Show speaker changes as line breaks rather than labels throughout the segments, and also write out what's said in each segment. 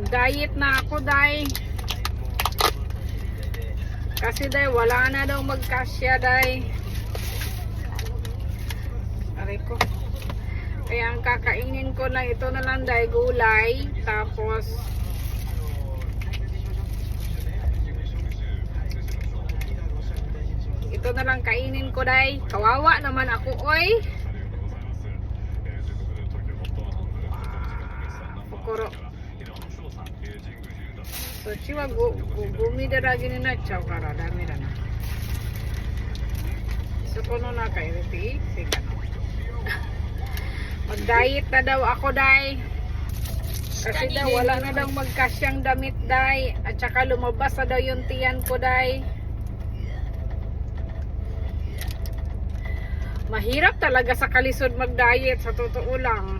Mag-diet na ako, day. Kasi, day, wala na daw magkasya, day. Aray ko. Kaya ang kakainin ko na ito na lang, day, gulay. Tapos, ito na lang kainin ko, day. Kawawa naman ako, oy. Kokoro. そっちはごごゴミだらけになっちゃうからダメだな。そこの中入れていいってかな。Mag-diet na daw ako, day. Kasi daw wala na daw magkasyang damit, day. At saka lumabas na daw yung tiyan ko, day. Mahirap talaga sa kalisod mag-diet, sa totoo lang.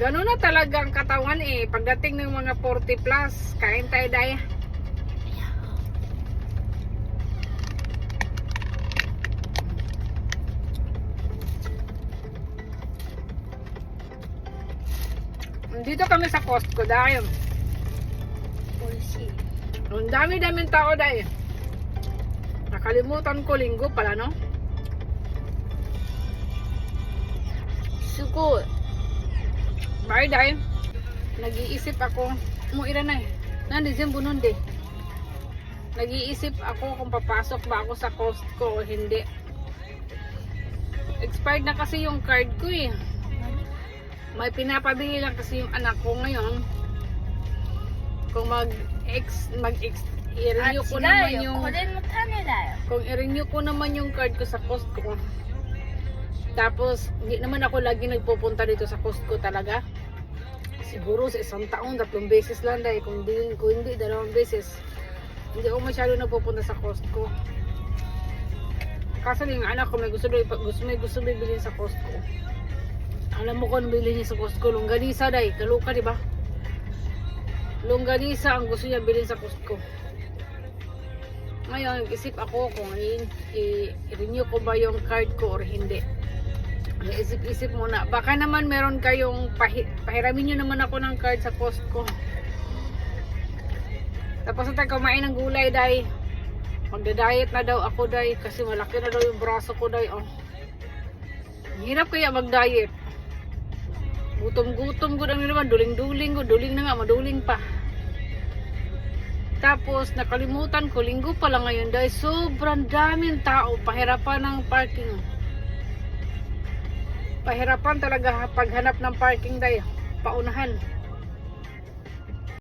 Ganun na talaga ang katawan eh. Pagdating ng mga 40 plus, kain tayo daya. Dito kami sa Costco dahil. Ang dami-daming tao dahil. Nakalimutan ko linggo pala, no? Sukul. Barday, nag-iisip ako, muira na eh. Nandisim bunundi. Nag-iisip ako kung papasok ba ako sa Costco o hindi. Expired na kasi yung card ko eh. May pinapabili lang kasi yung anak ko ngayon. Kung mag-ex, mag-ex, i-renew ko naman yung... Kung i-renew ko naman yung card ko sa Costco, tapos, hindi naman ako lagi nagpupunta dito sa Costco talaga. Siguro sa isang taon, tatlong beses lang dahil kung hindi, kung hindi, dalawang beses. Hindi ako masyado nagpupunta sa Costco. Kaso yung anak ko may gusto may gusto may gusto may bilhin sa Costco. Alam mo kung bilhin niya sa Costco, longganisa dai, kaluka di ba? Longganisa ang gusto niya bilhin sa Costco. Ngayon, isip ako kung i-renew ko ba yung card ko or hindi. Isip-isip muna. Baka naman meron kayong pahi pahiramin nyo naman ako ng card sa Costco. Tapos na kumain ng gulay, day. Magda-diet na daw ako, day. Kasi malaki na daw yung braso ko, day. Oh. Hirap kaya mag-diet. Gutom-gutom ko lang naman. Duling-duling ko. Duling na nga. Maduling pa. Tapos, nakalimutan ko, linggo pa lang ngayon dahil sobrang daming tao, pahirapan ng parking. Pahirapan talaga paghanap ng parking dahil paunahan.